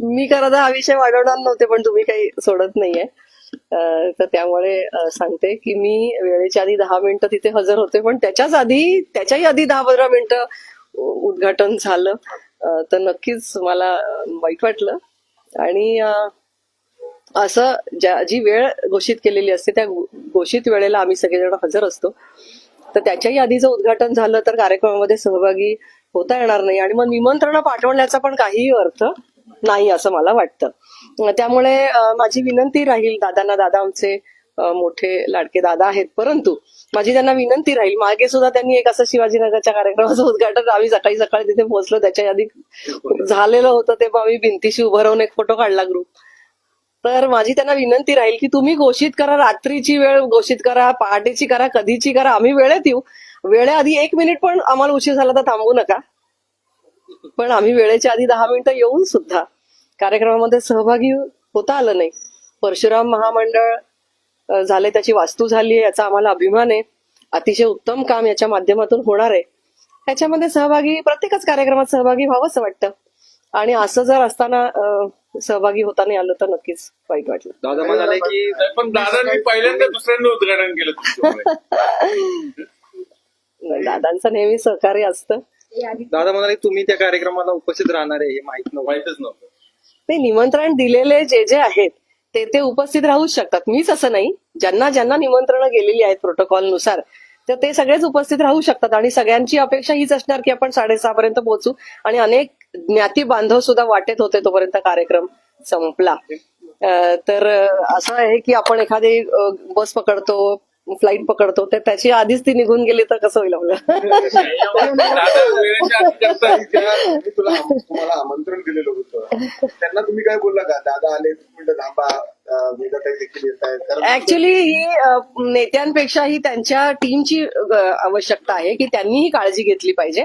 मी खरं हा विषय वाढवणार नव्हते पण तुम्ही काही सोडत नाहीये. तर त्यामुळे सांगते की मी वेळेच्या आधी दहा मिनिटं तिथे हजर होते पण त्याच्याच आधी त्याच्याही आधी दहा पंधरा मिनिटं उद्घाटन झालं. तर नक्कीच मला वाईट वाटलं. आणि असं ज्या जी वेळ घोषित केलेली असते त्या घोषित वेळेला आम्ही सगळेजण हजर असतो. तर त्याच्याही आधी जर उद्घाटन झालं तर कार्यक्रमामध्ये सहभागी होता येणार नाही. आणि मग निमंत्रण पाठवण्याचा पण काहीही अर्थ नाही असं मला वाटतं. त्यामुळे माझी विनंती राहील दादांना दादा आमचे मोठे लाडके दादा आहेत परंतु माझी त्यांना विनंती राहील मागे सुद्धा त्यांनी एक असं शिवाजीनगरच्या कार्यक्रमाचं उद्घाटन आम्ही सकाळी सकाळी तिथे पोहोचलो. त्याच्या आधी झालेलं होतं ते आम्ही भिंतीशी उभं राहून एक फोटो काढला ग्रुप तर माझी त्यांना विनंती राहील की तुम्ही घोषित करा रात्रीची वेळ घोषित करा पहाटेची करा कधीची करा आम्ही वेळेत येऊ. वेळेआधी एक मिनिट पण आम्हाला उशीर झाला तर थांबू नका. पण आम्ही वेळेच्या आधी दहा मिनिटं येऊन सुद्धा कार्यक्रमामध्ये सहभागी होता आलं नाही. परशुराम महामंडळ झाले त्याची वास्तू झाली आहे याचा आम्हाला अभिमान आहे. अतिशय उत्तम काम याच्या माध्यमातून होणार आहे. ह्याच्यामध्ये सहभागी प्रत्येकच कार्यक्रमात सहभागी व्हावं असं वाटतं. आणि असं जर असताना सहभागी होता नाही आलं तर नक्कीच वाईट वाटलं. दादा म्हणाले की पण दादांनी पहिल्यांदा दुसऱ्यांदा उद्घाटन केलं. दादांचं नेहमी सहकार्य असतं. दादा म्हणाले तुम्ही त्या कार्यक्रमाला उपस्थित राहणार आहे हे माहीत नव्हतं. माहितच नव्हतं. ते निमंत्रण दिलेले जे जे आहेत ते ते उपस्थित राहूच शकतात. मीच असं नाही. ज्यांना ज्यांना निमंत्रण गेलेली आहेत प्रोटोकॉलनुसार तर ते सगळेच उपस्थित राहू शकतात. आणि सगळ्यांची अपेक्षा हीच असणार की आपण साडेसहा पर्यंत पोहोचू. आणि अनेक ज्ञाती बांधव सुद्धा वाटेत होते तोपर्यंत कार्यक्रम संपला. तर असं आहे की आपण एखादी बस पकडतो फ्लाईट पकडतो तर त्याची आधीच ती निघून गेली तर कसं होईल आपलं? आमंत्रण दिलेलं होतं. त्यांना तुम्ही काय बोलला का? दादा आले थांबा ऍक्च्युली ही अ, नेत्यांपेक्षा ही त्यांच्या टीमची आवश्यकता आहे की त्यांनी ही काळजी घेतली पाहिजे.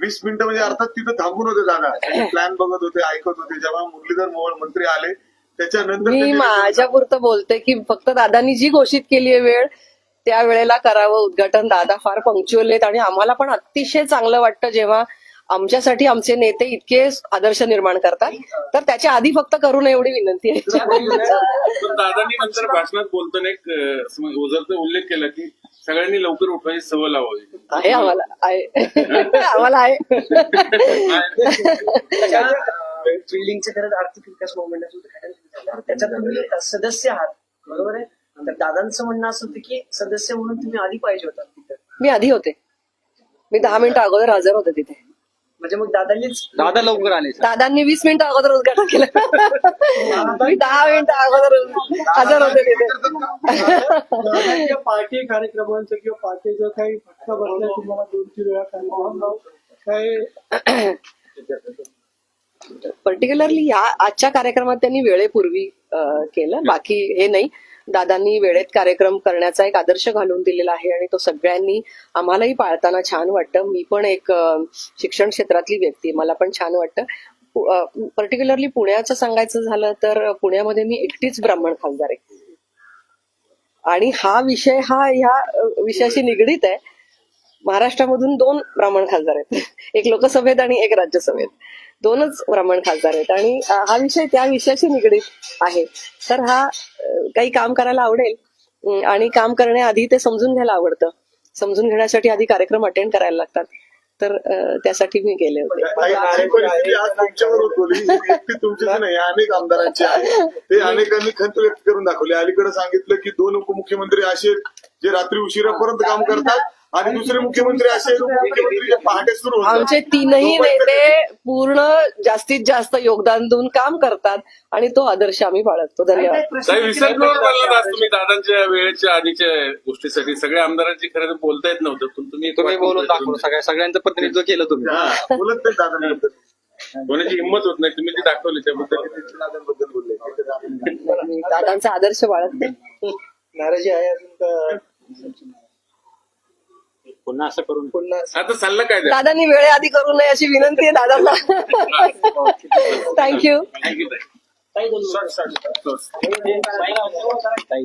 वीस मिनिटं म्हणजे अर्थात तिथं थांबून होते दादा प्लॅन बघत होते ऐकत होते. जेव्हा मुरलीधर मोहोळ मंत्री आले त्याच्यानंतर मी त्यांनी- माझ्या पुरतं बोलते की फक्त दादांनी जी घोषित केली आहे वेळ त्या वेळेला करावं उद्घाटन. दादा फार पंक्च्युअल आहेत आणि आम्हाला पण अतिशय चांगलं वाटतं जेव्हा आमच्यासाठी आमचे नेते इतके आदर्श निर्माण करतात. तर त्याच्या आधी फक्त करू नये एवढी विनंती आहे. पण दादांनी नंतर भाषणात बोलताना एक म्हणजे ओझरचा उल्लेख केला की सगळ्यांनी लवकर उठवायची सवय लावावी. आहे आम्हाला आहे. आम्हाला आहे. बिल्डिंगचे खरंच आर्थिक विकास झालं. त्याच्यात तुम्ही सदस्य आहात बरोबर आहे? तर दादांचं म्हणणं असं होतं की सदस्य म्हणून तुम्ही आधी पाहिजे होता तिथं. मी आधी होते. मी दहा मिनिटं अगोदर हजर होते तिथे. म्हणजे मग दादांनीच दादा लवकर आले दादांनी वीस मिनिटं अगोदर उद्घाटन केलं. मी दहा मिनिटं अगोदर हजर होते तिथे. दादांच्या पार्टी कार्यक्रमांचं किंवा पार्टीचं काही फटका बसला तुम्हाला दोन तीन वेळा कार्यक्रम काय पर्टिक्युलरली या आजच्या कार्यक्रमात त्यांनी वेळेपूर्वी अं, केलं. बाकी हे नाही. दादांनी वेळेत कार्यक्रम करण्याचा एक आदर्श घालून दिलेला आहे आणि तो सगळ्यांनी आम्हालाही पाळताना छान वाटतं. मी पण एक शिक्षण क्षेत्रातली व्यक्ती मला पण छान वाटतं. पर्टिक्युलरली पुण्याचं सांगायचं झालं तर पुण्यामध्ये मी एकटीच ब्राह्मण खासदार आहे. आणि हा विषय हा ह्या विषयाशी निगडीत आहे. महाराष्ट्रामधून दोन ब्राह्मण खासदार आहेत. एक लोकसभेत आणि एक राज्यसभेत. दोनच ब्राह्मण खासदार आहेत. आणि हा विषय त्या विषयाशी निगडीत आहे. तर हा काही काम करायला आवडेल. आणि काम करण्याआधी ते समजून घ्यायला आवडतं. समजून घेण्यासाठी आधी कार्यक्रम अटेंड करायला लागतात. तर त्यासाठी मी गेले होते. ही नाही. अनेक आमदारांची आहे. ते अनेकांनी खंत व्यक्त करून दाखवली. अलीकडे सांगितलं की दोन उपमुख्यमंत्री असे जे रात्री उशिरापर्यंत काम करतात आणि दुसरे मुख्यमंत्री असे पहाटे सुरू. आमचे तीनही नेते पूर्ण जास्तीत जास्त योगदान देऊन काम करतात आणि तो आदर्श आम्ही बाळगतो धन्यवाद. दादांच्या वेळेच्या आधीच्या गोष्टीसाठी. सगळ्या आमदारांची खरं तर बोलता येत नव्हतं. पण तुम्ही तुम्ही बोलून दाखवलं सगळ्या सगळ्यांचं प्रतिनिधित्व केलं तुम्ही. बोलत नाही दादांबद्दल. हिंमत होत नाही. तुम्ही ती दाखवली त्याबद्दल. दादांबद्दल बोलले. मी दादांचा आदर्श बाळगते नाराजी आहे अजून का पुन्हा असं करून पुन्हा आता सल्ला काय द्या दादांनी वेळेआधी करू नये अशी विनंती आहे दादांना. थँक्यू थँक्यू काही दोन ताई